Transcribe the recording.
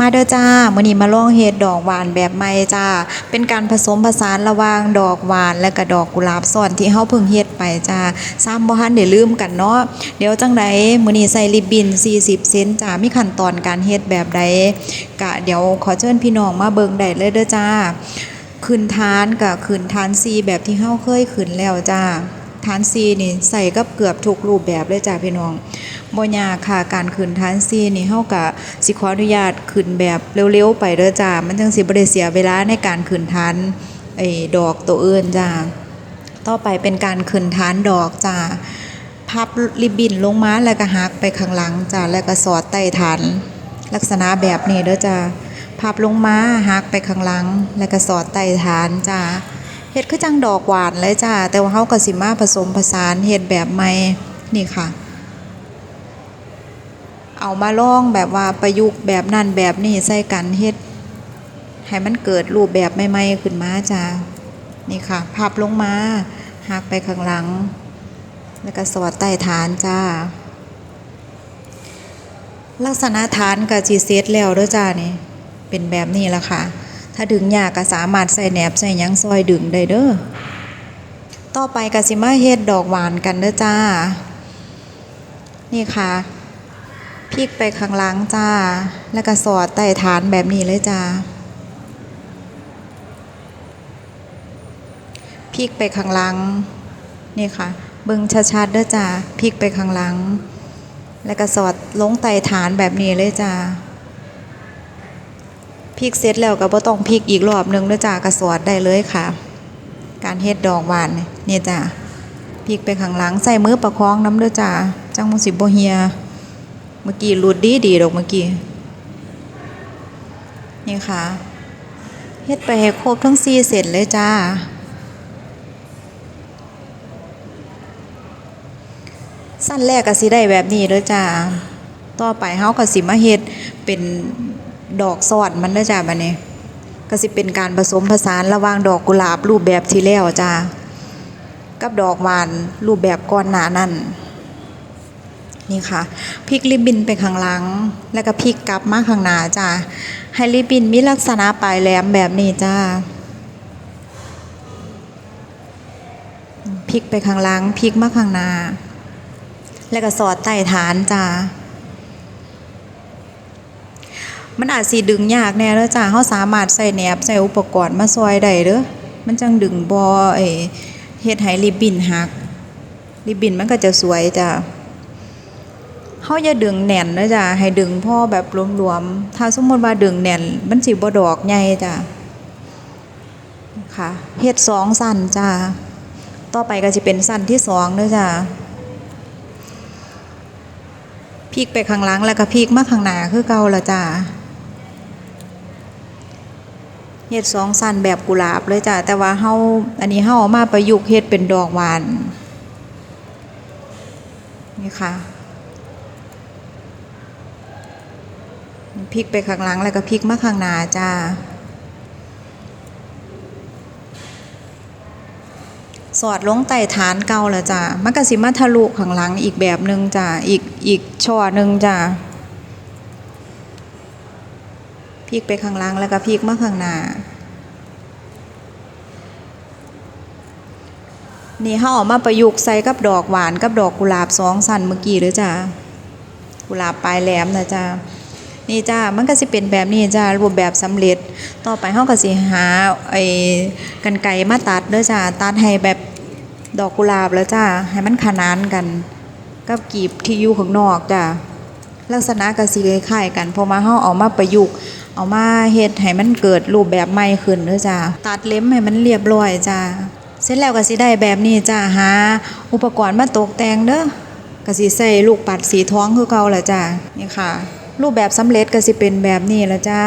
มาเด้อจ้ามื้อนี้มาลองเฮ็ดดอกหวานแบบใหม่จ้า เป็นการผสมผสานระหว่างดอกหวานและก็ดอกกุหลาบซ้อนที่เฮาเพิ่งเฮ็ดไปจ้าซ้ำบ่ทันได้ลืมกันเนาะ เดี๋ยวจังใดมื้อนี้ใส่ริบบิ้น40 เซนจ้า มีขั้นตอนการเฮ็ดแบบใดกะเดี๋ยวขอเชิญพี่น้องมาเบิ่งได้เลยเด้อจ้า ขึ้นทานกับขึ้นทานซีแบบที่เฮาเคยขึ้นแล้วจ้าทานซีนี่ใส่กับเกือบทุกรูปแบบเลยจ้าพี่น้อง บ่ยากค่ะการขึ้นทานซีนี่เฮาก็สิขออนุญาตขึ้นแบบเร็วๆไปเด้อจ้ามันจังสิบ่ได้เสียเวลาในการขึ้นทานไอ้ดอกตัวอื่นจ้าต่อไปเป็นการขึ้นทานดอกจ้าพับริบบิ้นลงมาแล้วก็หักไปข้างหลังจ้าแล้วก็สอดใต้ฐาน ลักษณะแบบนี้เด้อจ้าพับลงมาหักไปข้างหลัง แล้วก็สอดใต้ฐานจ้าเฮ็ดคือจังดอกหวานเลยจ้าแต่ว่าเฮาก็สิมาผสมผสานเฮ็ดแบบใหม่นี่ค่ะ เอามาลองแบบว่าประยุกต์แบบนั้นแบบนี้ใส่กันเฮ็ดให้มันเกิดรูปแบบใหม่ๆขึ้นมาจ้านี่ค่ะพับลงมาหักไปข้างหลัง แล้วก็สอดใต้ฐานจ้า ลักษณะฐานกับจีเซตแล้วเด้วยจ้านี่เป็นแบบนี้ละค่ะ ถ้าดึงยากก็สามารถใส่แหนบใส่ยังซอยดึงได้เด้อต่อไปกสิมาเฮ็ดดอกหวานกันเด้อจ้า นี่ค่ะ พลิกไปข้างหลังจ้า แล้วก็สอดใต้ฐานแบบนี้เลยจ้าพลิกไปข้างหลังนี่ค่ะ เบิ่งชัดๆเด้อจ้าพลิกไปข้างหลัง แล้วก็สอดลงไต่ฐานแบบนี้เลยจ้าพลิกเสร็จแล้วก็บ่ต้องพลิกอีกรอบนึงเด้อจ้าก็สอดได้เลยค่ะ การเฮ็ดดอกหวานเนี่นี่จ้าพลิกไปข้างหลังใส่มือประคองน้ำเด้อจ้าจังมันสิบ่เฮีย เมื่อกี้หลุดดีดีดอกเมื่อกี้ นี่ค่ะเฮ็ดไปให้ครบทั้ง4เสร็จเลยจ้า สั้นแรกก็สิได้แบบนี้เด้อจ้า ต่อไปเฮาก็สิมาเฮ็ดเป็นดอกสอดมันเด้อจ้าบัดนี้ก็สิเป็นการผสมผสานระหว่างดอกกุหลาบรูปแบบที่แล้วจ้า กับดอกหวานรูปแบบก่อนหน้านั้น นี่ค่ะพลิกริบบินไปข้างหลัง แล้วก็พิกกลับมาข้างหน้าจ้าให้ริบบินมีลักษณะปลายแหลมแบบนี้จ้าพิกไปข้างหลังพิกมาข้างหน้าแล้วก็สอดใต้ฐานจ้ามันอาจสิดึงยากแน่เด้อจ้าเฮาสามารถใส่แหนบใส่อุปกรณ์มาซอยได้เด้อมันจังดึงบ่ไอ้เฮ็ดให้ริบบินหัก ริบบินมันก็จะสวยจ้า เฮาอย่าดึงแน่นเด้อจ้าให้ดึงพ่อแบบรวมๆ ถ้าสมมติว่าดึงแน่นมันสิบ่ดอกใหญ่จ้าค่ะเฮ็ดสองสั้นจ้าต่อไปก็สิเป็นสั้นที่สองเด้อจ้าพลิกไปข้างหลังแล้วก็พลิกมาข้างหน้าคือเก่าละจ้าเฮ็ดสองสั้นแบบกุหลาบเลยจ้าแต่ว่าเฮาอันนี้เฮาเอามาประยุกต์เฮ็ดเป็นดอกหวานนี่ค่ะ พลิกไปข้างหลังแล้วก็พลิกมาข้างหน้าจ้า สอดลงใต้ฐานเก่าแล้วจ้ะมันก็สิมาทะลุข้างหลังอีกแบบหนึ่งจ้ะอีกอีกช่อหนึ่งจ้ะพลิกไปข้างหลังแล้วก็พลิกมาข้างหน้านี่เฮาออกมาประยุกต์ใส่กับดอกหวานกับดอกกุหลาบสองสันเมื่อกี้เด้อจ้ะกุหลาบปลายแหลมนะจ้ะ นี่จ้ามันก็สิเป็นแบบนี้จ้ารูปแบบสำเร็จ ต่อไปเฮาก็สิหาไอ้กันไกมาตัดเด้อจ้าตัดให้แบบดอกกุหลาบแล้วจ้าให้มันขนานกัน กับกีบที่อยู่ข้างนอกจ้าลักษณะก็สิคล้ายๆกันพราะว่าเฮาเอามาประยุกต์เอามาเฮ็ดให้มันเกิดรูปแบบใหม่ขึ้นเด้อจ้าตัดเล็มให้มันเรียบร้อยจ้าเสร็จแล้วก็สิได้แบบนี้จ้าหา อุปกรณ์มาตกแต่งเด้อก็สิใส่ลูกปัดสีท้องคือเก่าแหละจ้านี่ค่ะ รูปแบบสำเร็จก็สิเป็นแบบนี้ละจ้า